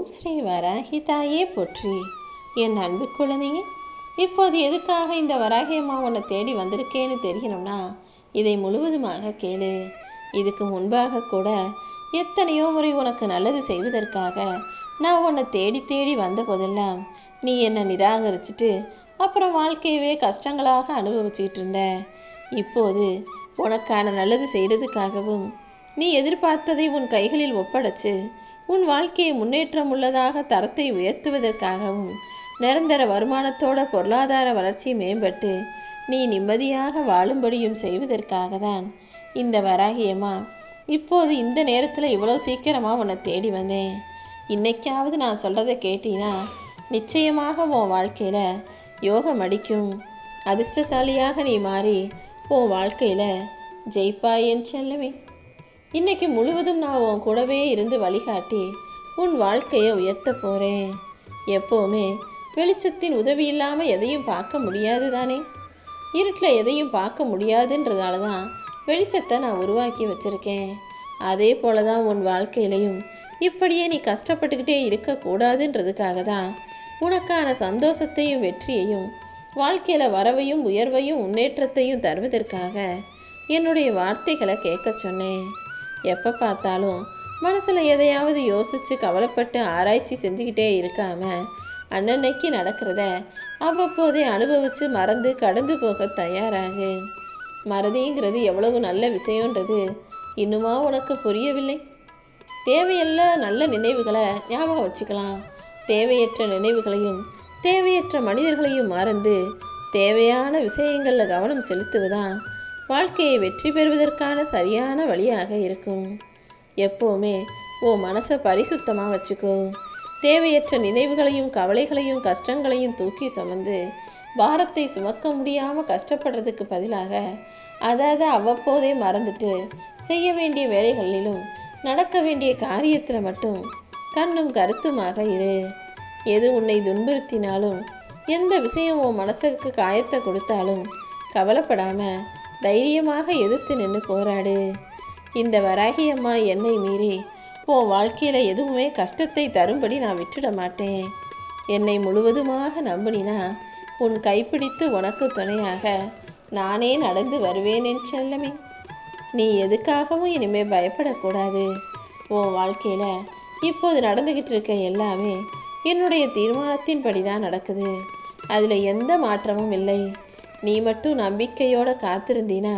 ஓம் ஸ்ரீ வராகி தாயே போற்றி. என் அன்பு குழந்தைங்க இப்போது எதுக்காக இந்த வராகி அம்மா உன்னை தேடி வந்திருக்கேன்னு தெரியணும்னா இதை முழுவதுமாக கேளு. இதுக்கு முன்பாக கூட எத்தனையோ முறை உனக்கு நல்லது செய்வதற்காக நான் உன்னை தேடி தேடி வந்த போதெல்லாம் நீ என்னை நிராகரிச்சுட்டு அப்புறம் வாழ்க்கையவே கஷ்டங்களாக அனுபவிச்சுக்கிட்டு இருந்த. இப்போது உனக்கான நல்லது செய்ததுக்காகவும் நீ எதிர்பார்த்ததை உன் கைகளில் ஒப்படைச்சு உன் வாழ்க்கையை முன்னேற்றம் உள்ளதாக தரத்தை உயர்த்துவதற்காகவும் நிரந்தர வருமானத்தோட பொருளாதார வளர்ச்சி மேம்பட்டு நீ நிம்மதியாக வாழும்படியும் செய்வதற்காக தான் இந்த வராகியம்மா. இப்போது இந்த நேரத்தில் இவ்வளோ சீக்கிரமாக உன்னை தேடி வந்தேன். இன்னைக்காவது நான் சொல்கிறத கேட்டீன்னா நிச்சயமாக உன் வாழ்க்கையில் யோகம் அடிக்கும். அதிர்ஷ்டசாலியாக நீ மாறி உன் வாழ்க்கையில் ஜெயிப்பாய் என் செல்லமே. இன்னைக்கு முழுவதும் நான் உன் கூடவே இருந்து வழிகாட்டி உன் வாழ்க்கையை உயர்த்த போகிறேன் எப்போவுமே வெளிச்சத்தின் உதவி இல்லாமல் எதையும் பார்க்க முடியாது தானே? இருட்டில் எதையும் பார்க்க முடியாதுன்றதால தான் வெளிச்சத்தை நான் உருவாக்கி வச்சுருக்கேன். அதே போல தான் உன் வாழ்க்கையிலையும் இப்படியே நீ கஷ்டப்பட்டுக்கிட்டே இருக்கக்கூடாதுன்றதுக்காக தான் உனக்கான சந்தோஷத்தையும் வெற்றியையும் வாழ்க்கையில் வரவையும் உயர்வையும் முன்னேற்றத்தையும் தருவதற்காக என்னுடைய வார்த்தைகளை கேட்க சொன்னேன். எப்போ பார்த்தாலும் மனசில் எதையாவது யோசித்து கவலைப்பட்டு ஆராய்ச்சி செஞ்சுக்கிட்டே இருக்காமல் அன்னன்னைக்கு நடக்கிறத அவ்வப்போதே அனுபவித்து மறந்து கடந்து போக தயாராகு. மறதிங்கிறது எவ்வளவு நல்ல விஷயன்றது இன்னுமா உனக்கு புரியவில்லை? தேவையல்ல நல்ல நினைவுகளை ஞாபகம் வச்சுக்கலாம். தேவையற்ற நினைவுகளையும் தேவையற்ற மனிதர்களையும் மறந்து தேவையான விஷயங்களில் கவனம் செலுத்துவதான் வாழ்க்கையை வெற்றி பெறுவதற்கான சரியான வழியாக இருக்கும். எப்போவுமே உன் மனசை பரிசுத்தமாக வச்சுக்கோ. தேவையற்ற நினைவுகளையும் கவலைகளையும் கஷ்டங்களையும் தூக்கி சுமந்து பாரத்தை சுமக்க முடியாமல் கஷ்டப்படுறதுக்கு பதிலாக அதாவது அவ்வப்போதே மறந்துட்டு செய்ய வேண்டிய வேலைகளிலும் நடக்க வேண்டிய காரியத்தில் மட்டும் கண்ணும் கருத்துமாக இரு. எது உன்னை துன்புறுத்தினாலும் எந்த விஷயம் உன் மனசுக்கு காயத்தை கொடுத்தாலும் கவலைப்படாமல் தைரியமாக எதிர்த்து நின்று போராடு. இந்த வராகி அம்மா என்னை மீறி உன் வாழ்க்கையில் எதுவுமே கஷ்டத்தை தரும்படி நான் விட்டுட மாட்டேன். என்னை முழுவதுமாக நம்பினா உன் கைப்பிடித்து உனக்கு துணையாக நானே நடந்து வருவேன் என் செல்லமே. நீ எதுக்காகவும் இனிமே பயப்படக்கூடாது. உன் வாழ்க்கையில் இப்போது நடந்துக்கிட்டு இருக்க எல்லாமே என்னுடைய தீர்மானத்தின்படி தான் நடக்குது. அதில் எந்த மாற்றமும் இல்லை. நீ மட்டும் நம்பிக்கையோட காத்திருந்தீனா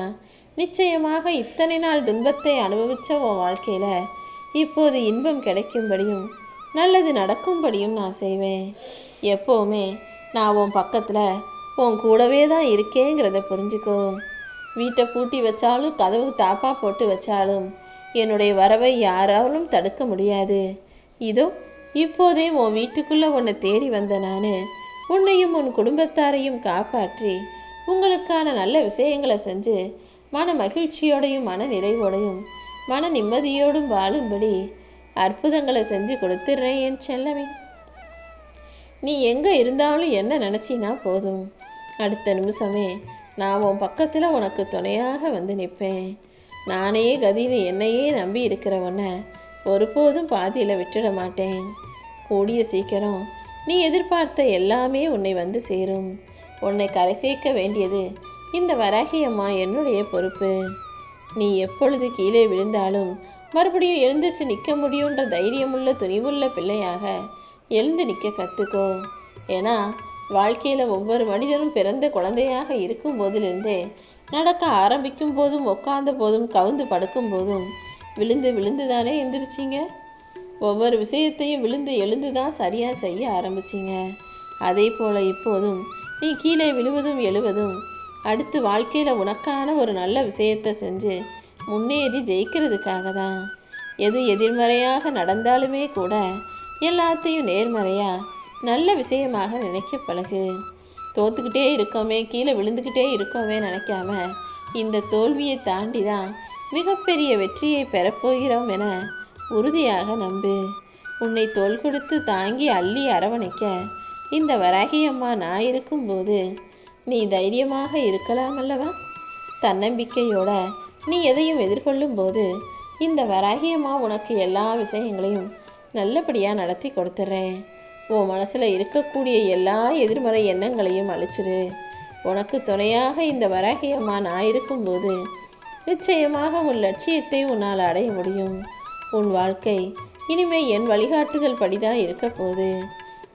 நிச்சயமாக இத்தனை நாள் துன்பத்தை அனுபவிச்ச உன் வாழ்க்கையில் இப்போது இன்பம் கிடைக்கும்படியும் நல்லது நடக்கும்படியும் நான் செய்வேன். எப்போவுமே நான் உன் பக்கத்தில் உன் கூடவே தான் இருக்கேங்கிறத புரிஞ்சுக்கோ. வீட்டை பூட்டி வச்சாலும் கதவு தாப்பா போட்டு வச்சாலும் என்னுடைய வரவை யாராலும் தடுக்க முடியாது. இதோ இப்போதே உன் வீட்டுக்குள்ளே உன்னை தேடி வந்த நான் உன்னையும் உன் குடும்பத்தாரையும் காப்பாற்றி உங்களுக்கான நல்ல விஷயங்களை செஞ்சு மன மகிழ்ச்சியோடையும் மன நிறைவோடையும் மன நிம்மதியோடும் வாழும்படி அற்புதங்களை செஞ்சு கொடுத்துடுறேன் என் செல்லமே. நீ எங்கே இருந்தாலும் என்ன நினச்சினா போதும். அடுத்த நிமிஷமே நான் உன் பக்கத்தில் உனக்கு துணையாக வந்து நிற்பேன். நானே கதியில் என்னையே நம்பி இருக்கிறவன ஒருபோதும் பாதியில் விட்டுட மாட்டேன். கூடிய சீக்கிரம் நீ எதிர்பார்த்த எல்லாமே உன்னை வந்து சேரும். உன்னை கரை சேர்க்க வேண்டியது இந்த வராகியம்மா என்னுடைய பொறுப்பு. நீ எப்பொழுது கீழே விழுந்தாலும் மறுபடியும் எழுந்துச்சு நிற்க முடியுன்ற தைரியமுள்ள துணிவுள்ள பிள்ளையாக எழுந்து நிற்க கற்றுக்கோ ஏன்னா வாழ்க்கையில் ஒவ்வொரு மனிதனும் பிறந்த குழந்தையாக இருக்கும் போதிலிருந்தே நடக்க ஆரம்பிக்கும் போதும் உட்கார்ந்த போதும் கவுந்து படுக்கும் போதும் விழுந்து விழுந்து தானே எந்திரிச்சிங்க? ஒவ்வொரு விஷயத்தையும் விழுந்து எழுந்து தான் சரியாக செய்ய ஆரம்பிச்சிங்க. அதே போல் இப்போதும் நீ கீழே விழுவதும் எழுவதும். அடுத்து வாழ்க்கையில் உனக்கான ஒரு நல்ல விஷயத்தை செஞ்சு முன்னேறி ஜெயிக்கிறதுக்காக தான் எது எதிர்மறையாக நடந்தாலுமே கூட எல்லாத்தையும் நேர்மறையாக நல்ல விஷயமாக நினைக்க பழகு. தோத்துக்கிட்டே இருக்கோமே கீழே விழுந்துக்கிட்டே இருக்கோமே நினைக்காம இந்த தோல்வியை தாண்டி தான் மிகப்பெரிய வெற்றியை பெறப்போகிறோம் என உறுதியாக நம்பு. உன்னை தோல் கொடுத்து தாங்கி அள்ளி அரவணைக்க இந்த வராகியம்மா நான் இருக்கும்போது நீ தைரியமாக இருக்கலாம் அல்லவா? தன்னம்பிக்கையோட நீ எதையும் எதிர்கொள்ளும் போது இந்த வராகியம்மா உனக்கு எல்லா விஷயங்களையும் நல்லபடியாக நடத்தி கொடுத்துட்றேன் உன் மனசில் இருக்கக்கூடிய எல்லா எதிர்மறை எண்ணங்களையும் அழிச்சிடு உனக்கு துணையாக இந்த வராகி அம்மா நான் இருக்கும்போது நிச்சயமாக உன் லட்சியத்தை உன்னால் அடைய முடியும். உன் வாழ்க்கை இனிமே என் வழிகாட்டுதல் படிதான் இருக்க போகுது.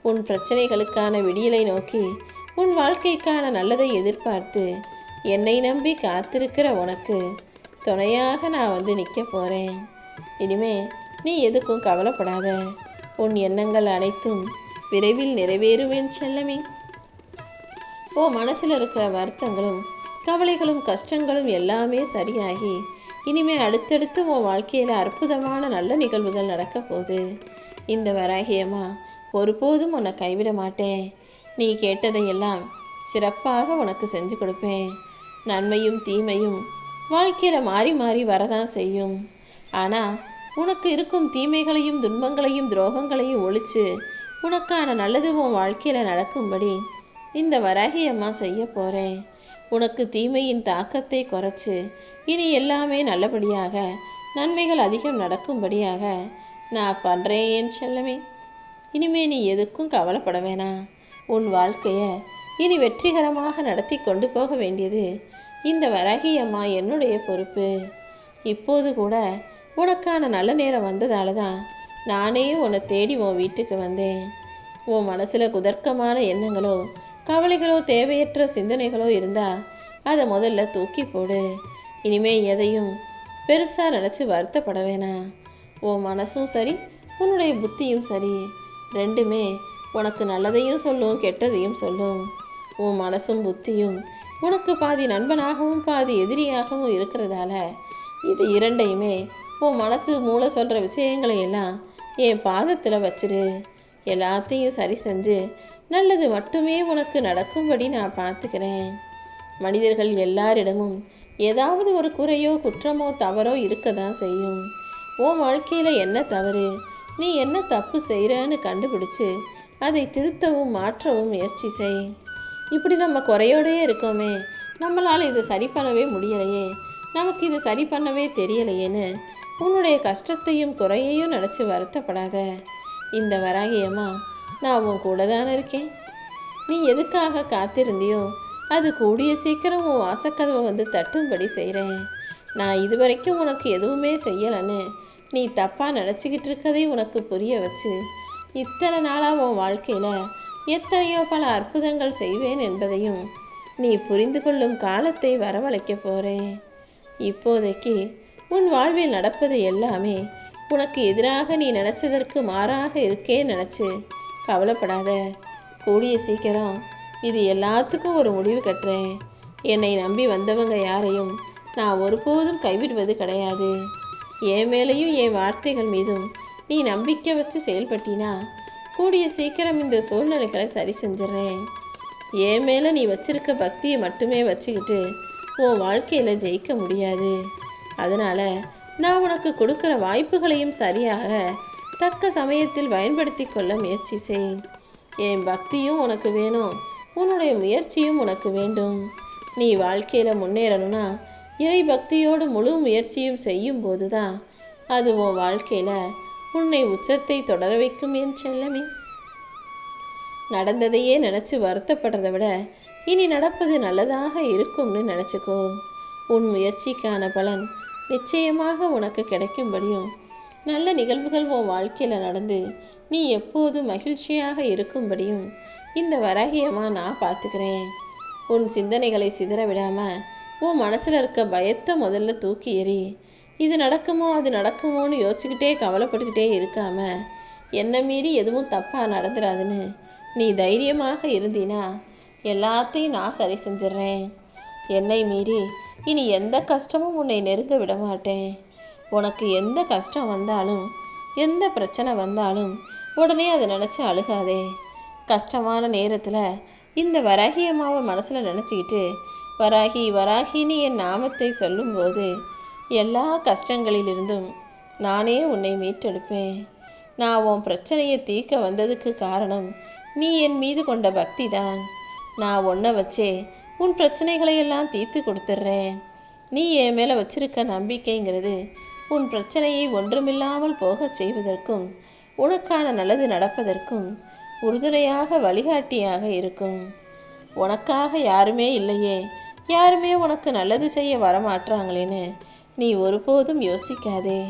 உன் பிரச்சனைகளுக்கான விடியலை நோக்கி உன் வாழ்க்கைக்கான நல்லதை எதிர்பார்த்து என்னை நம்பி காத்திருக்கிற உனக்கு துணையாக நான் வந்து நிற்க போகிறேன் இனிமே நீ எதுக்கும் கவலைப்படாத. உன் எண்ணங்கள் அனைத்தும் விரைவில் நிறைவேறுவேன் செல்லமே. ஓ மனசில் இருக்கிற வருத்தங்களும் கவலைகளும் கஷ்டங்களும் எல்லாமே சரியாகி இனிமே அடுத்தடுத்து உன் வாழ்க்கையில் அற்புதமான நல்ல நிகழ்வுகள் நடக்க போகுது. இந்த வராகியம்மா ஒருபோதும் உன்னை கைவிட மாட்டேன். நீ கேட்டதையெல்லாம் சிறப்பாக உனக்கு செஞ்சு கொடுப்பேன். நன்மையும் தீமையும் வாழ்க்கையில் மாறி மாறி வரதான் செய்யும். ஆனால் உனக்கு இருக்கும் தீமைகளையும் துன்பங்களையும் துரோகங்களையும் ஒழிச்சு உனக்கான நல்லது உன் வாழ்க்கையில் நடக்கும்படி இந்த வராகி அம்மா செய்ய போகிறேன் உனக்கு தீமையின் தாக்கத்தை குறைச்சு இனி எல்லாமே நல்லபடியாக நன்மைகள் அதிகம் நடக்கும்படியாக நான் பண்ணுறேன் செல்லமே. இனிமே நீ எதுக்கும் கவலைப்பட வேணாம் உன் வாழ்க்கையை இனி வெற்றிகரமாக நடத்தி கொண்டு போக வேண்டியது இந்த வராகி அம்மா என்னுடைய பொறுப்பு. இப்போது கூட உனக்கான நல்ல நேரம் வந்ததால தான் நானே உன்னை தேடி உன் வீட்டுக்கு வந்தேன். உன் மனசில் குதர்க்கமான எண்ணங்களோ கவலைகளோ தேவையற்ற சிந்தனைகளோ இருந்தால் அதை முதல்ல தூக்கி போடு. இனிமே எதையும் பெருசாக நினச்சி வருத்தப்பட வேணாம் உன் மனசும் சரி உன்னுடைய புத்தியும் சரி. ரெண்டுமே உனக்கு நல்லதையும் சொல்லும் கெட்டதையும் சொல்லும். உன் மனசும் புத்தியும் உனக்கு பாதி நண்பனாகவும் பாதி எதிரியாகவும் இருக்கிறதால இது இரண்டையுமே உன் மனசு மூளை சொல்கிற விஷயங்களை எல்லாம் என் பாதத்தில் வச்சிடு எல்லாத்தையும் சரி செஞ்சு நல்லது மட்டுமே உனக்கு நடக்கும்படி நான் பார்த்துக்கிறேன். மனிதர்கள் எல்லாரிடமும் ஏதாவது ஒரு குறையோ குற்றமோ தவறோ இருக்க தான் செய்யும். உன் வாழ்க்கையில் என்ன தவறு? நீ என்ன தப்பு செய்கிறன்னு கண்டுபிடிச்சு அதை திருத்தவும் மாற்றவும் முயற்சி செய். இப்படி நம்ம குறையோடையே இருக்கோமே. நம்மளால் இதை சரி பண்ணவே முடியலையே. நமக்கு இது சரி பண்ணவே தெரியலையேன்னு உன்னுடைய கஷ்டத்தையும் குறையையும் நினச்சி வருத்தப்படாத. இந்த வராகியம்மா நான் உன் கூட தானே இருக்கேன். நீ எதுக்காக காத்திருந்தியோ அது கூடிய சீக்கிரம் உன் வாசக்கதவை வந்து தட்டும்படி செய்கிறேன் நான் இதுவரைக்கும் உனக்கு எதுவுமே செய்யலைன்னு நீ தப்பாக நினச்சிக்கிட்டு இருக்கதை உனக்கு புரிய வச்சு இத்தனை நாளாக உன் வாழ்க்கையில் எத்தனையோ பல அற்புதங்கள் செய்வேன் என்பதையும் நீ புரிந்து கொள்ளும் காலத்தை வரவழைக்க போகிறேன் இப்போதைக்கு உன் வாழ்வில் நடப்பது எல்லாமே உனக்கு எதிராக நீ நினச்சதற்கு மாறாக இருக்கே நினச்சி கவலைப்படாத. கூடிய சீக்கிரம் இது எல்லாத்துக்கும் ஒரு முடிவு கட்டுறேன். என்னை நம்பி வந்தவங்க யாரையும் நான் ஒருபோதும் கைவிடுவது கிடையாது. என் மேலேயும் என் வார்த்தைகள் மீதும் நீ நம்பிக்கை வச்சு செயல்பட்டினா கூடிய சீக்கிரம் இந்த சூழ்நிலைகளை சரி செஞ்சிடறேன். என் மேலே நீ வச்சிருக்க பக்தியை மட்டுமே வச்சுக்கிட்டு உன் வாழ்க்கையில் ஜெயிக்க முடியாது. அதனால் நான் உனக்கு கொடுக்குற வாய்ப்புகளையும் சரியாக தக்க சமயத்தில் பயன்படுத்தி கொள்ள முயற்சி செய். என் பக்தியும் உனக்கு வேணும். உன்னுடைய முயற்சியும் உனக்கு வேண்டும். நீ வாழ்க்கையில் முன்னேறணும்னா இறை பக்தியோடு முழு முயற்சியும் செய்யும் போதுதான் அது உன் வாழ்க்கையில் உன்னை உச்சத்தை தொடர வைக்கும் என் செல்லமே. நடந்ததையே நினச்சி வருத்தப்படுறதை விட இனி நடப்பது நல்லதாக இருக்கும்னு நினச்சிக்கோ. உன் முயற்சிக்கான பலன் நிச்சயமாக உனக்கு கிடைக்கும்படியும் நல்ல நிகழ்வுகள் உன் வாழ்க்கையில் நடந்து நீ எப்போதும் மகிழ்ச்சியாக இருக்கும்படியும் இந்த வரகியமாக நான் பார்த்துக்கிறேன். உன் சிந்தனைகளை சிதற விடாம உன் மனசில் இருக்க பயத்தை முதல்ல தூக்கி எறி இது நடக்குமோ அது நடக்குமோன்னு யோசிச்சுக்கிட்டே கவலைப்பட்டுக்கிட்டே இருக்காம என்னை மீறி எதுவும் தப்பாக நடந்துடாதுன்னு நீ தைரியமாக இருந்தீனா எல்லாத்தையும் நான் சரி செஞ்சிடுறேன் என்னை மீறி இனி எந்த கஷ்டமும் உன்னை நெருங்க விட மாட்டேன். உனக்கு எந்த கஷ்டம் வந்தாலும் எந்த பிரச்சனை வந்தாலும் உடனே அதை நினச்சி அழுகாதே. கஷ்டமான நேரத்தில் இந்த வராகி மனசில் நினச்சிக்கிட்டு வராகி வராகின்னு என் நாமத்தை சொல்லும்போது எல்லா கஷ்டங்களிலிருந்தும் நானே உன்னை மீட்டெடுப்பேன். நான் உன் பிரச்சனையை தீர்க்க வந்ததுக்கு காரணம் நீ என் மீது கொண்ட பக்தி தான் நான் ஒன்றை வச்சே உன் பிரச்சனைகளை எல்லாம் தீர்த்து கொடுத்துட்றேன். நீ என் மேலே வச்சிருக்க நம்பிக்கைங்கிறது உன் பிரச்சனையை ஒன்றுமில்லாமல் போகச் செய்வதற்கும் உனக்கான நல்லது நடப்பதற்கும் உறுதுணையாக வழிகாட்டியாக இருக்கும். உனக்காக யாருமே இல்லையே யாருமே உனக்கு நல்லது செய்ய வரமாட்டாங்களேன்னு நீ ஒருபோதும் யோசிக்காதே.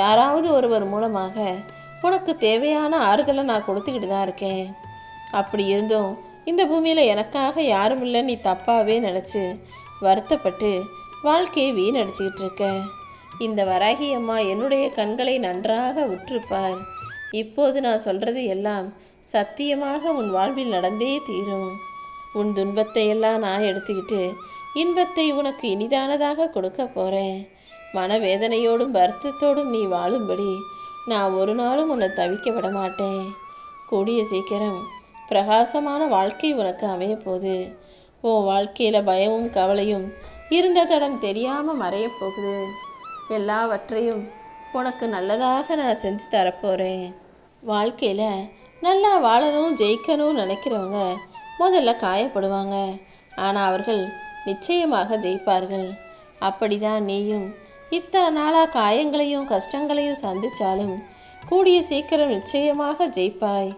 யாராவது ஒருவர் மூலமாக உனக்கு தேவையான ஆறுதலை நான் கொடுத்துக்கிட்டு தான் இருக்கேன். அப்படி இருந்தும் இந்த பூமியில் எனக்காக யாரும் இல்லை நீ தப்பாகவே நினச்சி வருத்தப்பட்டு வாழ்க்கையை வீணடிச்சுக்கிட்டு இருக்க. இந்த வராகி அம்மா என்னுடைய கண்களை நன்றாக உற்றுப்பார் இப்போது நான் சொல்றது எல்லாம் சத்தியமாக உன் வாழ்வில் நடந்தே தீரும். உன் துன்பத்தை எல்லாம் நான் எடுத்துக்கிட்டு இன்பத்தை உனக்கு இனிதானதாக கொடுக்க போறேன். மனவேதனையோடும் வருத்தத்தோடும் நீ வாழும்படி நான் ஒரு நாளும் உன்னை தவிக்க விட மாட்டேன் கூடிய சீக்கிரம் பிரகாசமான வாழ்க்கை உனக்கு அமைய போகுது உன் வாழ்க்கையில பயமும் கவலையும் இருந்த தடம் தெரியாம மறையப் போகுது. எல்லாவற்றையும் உனக்கு நல்லதாக நான் செஞ்சு தரப்போறேன் வாழ்க்கையில நல்லா வாழணும் ஜெயிக்கணும்னு நினைக்கிறவங்க முதல்ல காயப்படுவாங்க. ஆனால் அவர்கள் நிச்சயமாக ஜெயிப்பார்கள். அப்படிதான் நீயும் இத்தனை நாளாக காயங்களையும் கஷ்டங்களையும் சந்திச்சாலும் கூடிய சீக்கிரம் நிச்சயமாக ஜெயிப்பாய்.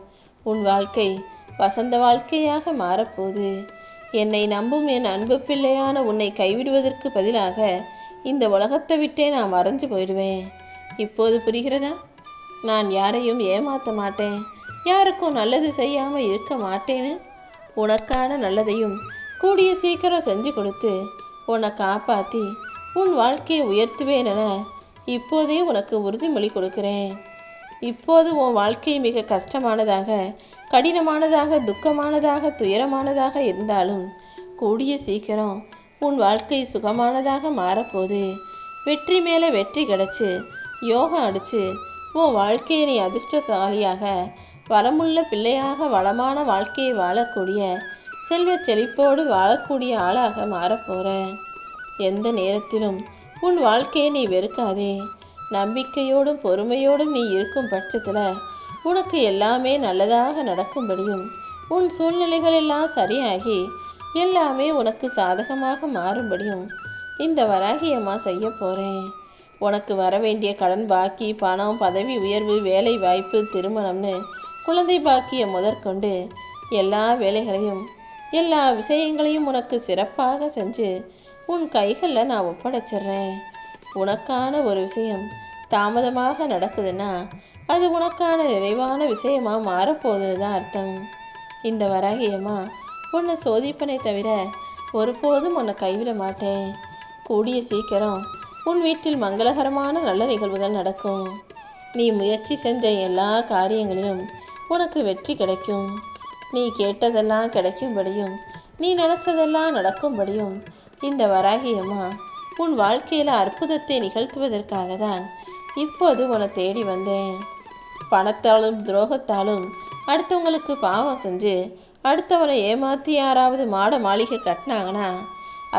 உன் வாழ்க்கை வசந்த வாழ்க்கையாக மாறப்போகுது. என்னை நம்பும் என் அன்பு பிள்ளையான உன்னை கைவிடுவதற்கு பதிலாக இந்த உலகத்தை விட்டே நான் மறைஞ்சு போயிடுவேன். இப்போது புரிகிறதா? நான் யாரையும் ஏமாற்ற மாட்டேன். யாருக்கும் நல்லது செய்யாமல் இருக்க மாட்டேன்னு உனக்கான நல்லதையும் கூடிய சீக்கிரம் செஞ்சு கொடுத்து உன்னை காப்பாற்றி உன் வாழ்க்கையை உயர்த்துவேன் என இப்போதே உனக்கு உறுதிமொழி கொடுக்கிறேன். இப்போது உன் வாழ்க்கை மிக கஷ்டமானதாக கடினமானதாக துக்கமானதாக துயரமானதாக இருந்தாலும் கூடிய சீக்கிரம் உன் வாழ்க்கை சுகமானதாக மாறப்போது வெற்றி மேலே வெற்றி கிடச்சி யோகம் அடித்து உன் வாழ்க்கையை நீ அதிர்ஷ்டசாலியாக வளமுள்ள பிள்ளையாக வளமான வாழ்க்கையை வாழக்கூடிய செல்வ செழிப்போடு வாழக்கூடிய ஆளாக மாறப்போற எந்த நேரத்திலும் உன் வாழ்க்கையை நீ வெறுக்காதே. நம்பிக்கையோடும் பொறுமையோடும் நீ இருக்கும் பட்சத்தில் உனக்கு எல்லாமே நல்லதாக நடக்கும்படியும் உன் சூழ்நிலைகள் எல்லாம் சரியாகி எல்லாமே உனக்கு சாதகமாக மாறும்படியும் இந்த வராகியம்மா செய்ய போகிறேன் உனக்கு வர வேண்டிய கடன் பாக்கி பணம் பதவி உயர்வு வேலை வாய்ப்பு திருமணம்னு குழந்தை பாக்கிய முதற்கொண்டு எல்லா வேலைகளையும் எல்லா விஷயங்களையும் உனக்கு சிறப்பாக செஞ்சு உன் கைகளில் நான் ஒப்படைச்சிடுறேன். உனக்கான ஒரு விஷயம் தாமதமாக நடக்குதுன்னா அது உனக்கான நிறைவான விஷயமா மாறப்போகுதுன்னு தான் அர்த்தம். இந்த வராகியம்மா உன்னை சோதிப்பனை தவிர ஒருபோதும் உன்னை கைவிட மாட்டேன். கூடிய சீக்கிரம் உன் வீட்டில் மங்களகரமான நல்ல நிகழ்வுகள் நடக்கும். நீ முயற்சி செஞ்ச எல்லா காரியங்களிலும் உனக்கு வெற்றி கிடைக்கும். நீ கேட்டதெல்லாம் கிடைக்கும்படியும் நீ நினச்சதெல்லாம் நடக்கும்படியும் இந்த வராகியம்மா உன் வாழ்க்கையில் அற்புதத்தை நிகழ்த்துவதற்காக தான் இப்போது உன்னை தேடி வந்தேன். பணத்தாலும் துரோகத்தாலும் அடுத்தவங்களுக்கு பாவம் செஞ்சு அடுத்தவனை ஏமாத்தி யாராவது மாட மாளிகை கட்டினாங்கன்னா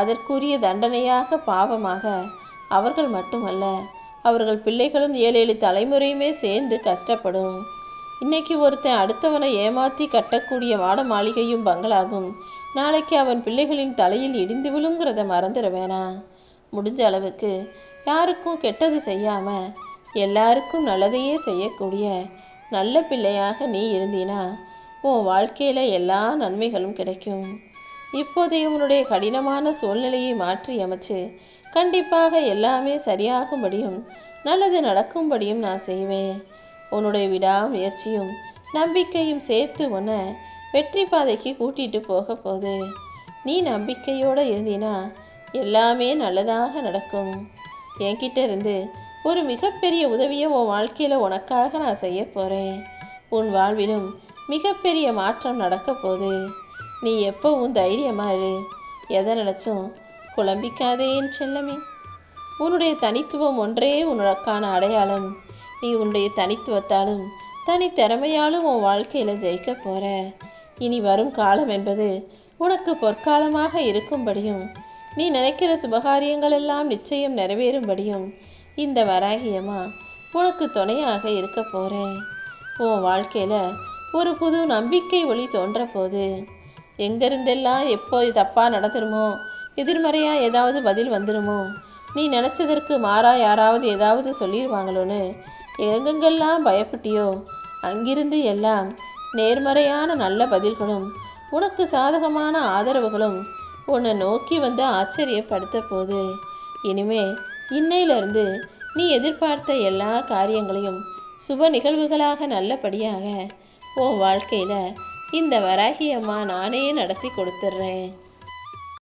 அதற்குரிய தண்டனையாக பாவமாக அவர்கள் மட்டுமல்ல அவர்கள் பிள்ளைகளும் ஏழு ஏழு தலைமுறையுமே சேர்ந்து கஷ்டப்படும். இன்னைக்கு ஒருத்தன் அடுத்தவனை ஏமாத்தி கட்டக்கூடிய வாட மாளிகையும் பங்களாவும் நாளைக்கு அவன் பிள்ளைகளின் தலையில் இடிந்து விழுங்கிறத மறந்துட வேணாம் முடிஞ்ச அளவுக்கு யாருக்கும் கெட்டது செய்யாம எல்லாருக்கும் நல்லதையே செய்யக்கூடிய நல்ல பிள்ளையாக நீ இருந்தீனா உன் வாழ்க்கையில எல்லா நன்மைகளும் கிடைக்கும். இப்போதைய உன்னுடைய கடினமான சூழ்நிலையை மாற்றி அமைச்சு கண்டிப்பாக எல்லாமே சரியாகும்படியும் நல்லது நடக்கும்படியும் நான் செய்வேன். உன்னுடைய விடாமுயற்சியும் நம்பிக்கையும் சேர்த்து உன்னை வெற்றி பாதைக்கு கூட்டிட்டு போக போகுது. நீ நம்பிக்கையோடு இருந்தினா எல்லாமே நல்லதாக நடக்கும். என்கிட்ட இருந்து ஒரு மிகப்பெரிய உதவியை உன் வாழ்க்கையில் உனக்காக நான் செய்ய போகிறேன் உன் வாழ்விலும் மிகப்பெரிய மாற்றம் நடக்க போகுது. நீ எப்பவும் தைரியமாக இரு. எதை நினச்சும் குழம்பிக்காதேன்னு செல்லமே. உன்னுடைய தனித்துவம் ஒன்றே உனக்கான அடையாளம். நீ உன்னுடைய தனித்துவத்தாலும் தனித்திறமையாலும் உன் வாழ்க்கையில் ஜெயிக்க போற. இனி வரும் காலம் என்பது உனக்கு பொற்காலமாக இருக்கும்படியும் நீ நினைக்கிற சுபகாரியங்கள் எல்லாம் நிச்சயம் நிறைவேறும்படியும் இந்த வராகியமா உனக்கு துணையாக இருக்க போறேன் உன் வாழ்க்கையில ஒரு புது நம்பிக்கை ஒளி தோன்ற போது எங்கிருந்தெல்லாம் எப்போ தப்பா நடந்துருமோ எதிர்மறையா ஏதாவது பதில் வந்துடுமோ நீ நினைச்சதற்கு மாறா யாராவது ஏதாவது சொல்லிடுவாங்களோன்னு எங்கெங்கெல்லாம் பயப்பட்டியோ அங்கிருந்து எல்லாம் நேர்மறையான நல்ல பதில்களும் உனக்கு சாதகமான ஆதரவுகளும் உன்னை நோக்கி வந்து ஆச்சரியப்படுத்த போது இனிமேல் இன்னையிலிருந்து நீ எதிர்பார்த்த எல்லா காரியங்களையும் சுப நிகழ்வுகளாக நல்லபடியாக உன் வாழ்க்கையில் இந்த வராகியம்மா நானே நடத்தி கொடுத்துட்றேன்.